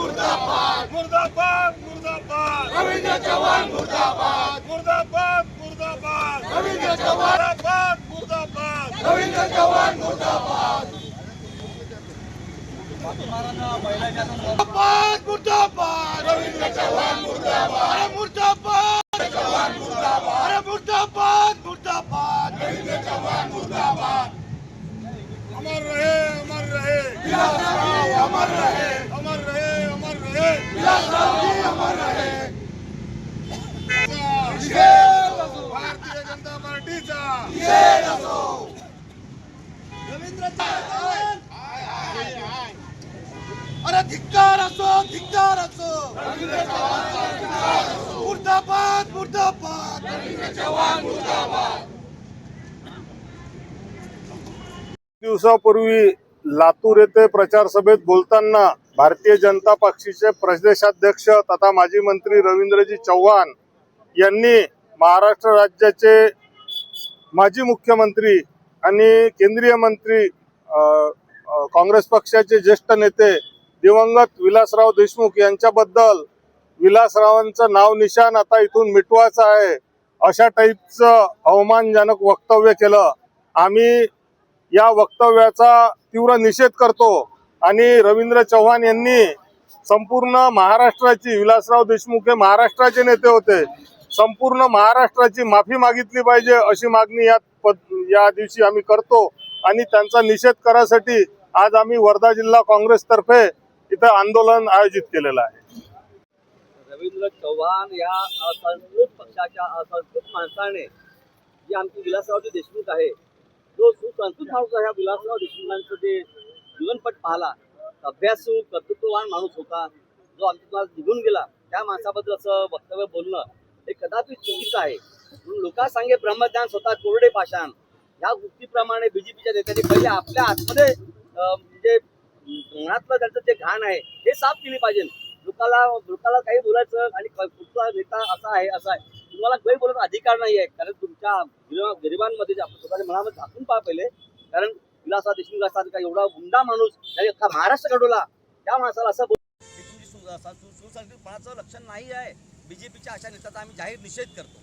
मुर्दाबाद। मुर्दाबाद मुर्दाबाद। रवींद्र चव्हाण मुर्दाबाद। मुर्दाबाद मुर्दाबाद। रवींद्र चव्हाण मुर्दाबाद रवींद्र चव्हाण मुर्दाबाद। मुर्दाबाद मुर्दाबाद। रवींद्र चव्हाण मुर्दाबाद। मुर्दाबाद। चव्हाण मुर्दाबाद। अरे मुर्दाबाद मुर्दाबाद। रवींद्र चव्हाण मुर्दाबाद। अमर रहे अमर रहे। अमर रहे। भारतीय जनता पार्टीचा अरे धिक्कार असो धिक्कार असो मुर्दाबाद मुर्दाबाद दिवसापूर्वी लातूर येथे प्रचार सभेत बोलताना भारतीय जनता पक्षाचे प्रदेशाध्यक्ष तथा माजी मंत्री रवींद्रजी चव्हाण यांनी महाराष्ट्र राज्याचे माजी मुख्यमंत्री आणि केंद्रीय मंत्री काँग्रेस पक्षाचे ज्येष्ठ नेते दिवंगत विलासराव देशमुख यांच्याबद्दल विलासरावांचं नाव निशान आता इथून मिटवायचं आहे अशा टाईपचं अवमानजनक वक्तव्य केलं. आम्ही या वक्तव्याचा तीव्र निषेध करतो. आणि रवींद्र चव्हाण यांनी संपूर्ण महाराष्ट्राची विलासराव देशमुख हे महाराष्ट्राचे नेते होते. संपूर्ण महाराष्ट्राची माफी मागितली पाहिजे अशी मागणी या पद- या दिवशी आम्ही करतो. आणि त्यांचा निषेध करायसाठी आज आम्ही वर्धा जिल्हा काँग्रेसतर्फे इथं आंदोलन आयोजित केलेलं आहे. रवींद्र चव्हाण या असंस्कृत पक्षाच्या असंस्कृत माणसाने जी आमची विलासरावजी देशमुख आहे जो सुसंस्कृत माणूस ह्या विलासराव देशमुखांचं जे जीवनपट पाहला. अभ्यासू कर्तृत्ववान माणूस होता. जो आमच्या निघून गेला. त्या माणसाबद्दल असं वक्तव्य बोलणं हे कदापि चुकीचं आहे. म्हणून लोकांसांगे ब्रह्मज्ञान स्वतः कोरडे पाषाण. ह्या गोष्टीप्रमाणे बीजेपीच्या नेत्यांनी पहिले आपल्या आतमध्ये अं, म्हणजे मनातलं त्यांचं जे घाण आहे हे साफ केली पाहिजे. लोकाला लोकाला काही बोलायचं आणि कुठला नेता असा आहे असा आहे. तुम्हाला काही बोलायचा अधिकार नाही आहे कारण त्या गरिबांमध्ये आपण स्वतःच्या मनामध्ये झाकून पहा पहिले कारण विलासा देशमुख असा का एवढा गुंडा माणूस त्याने अख्खा महाराष्ट्र घडवला त्या माणसाला असं बोल- सुसंस्कृतपणाचं लक्षण नाही आहे. बीजेपीच्या अशा नेत्याचा आम्ही जाहीर निषेध करतो.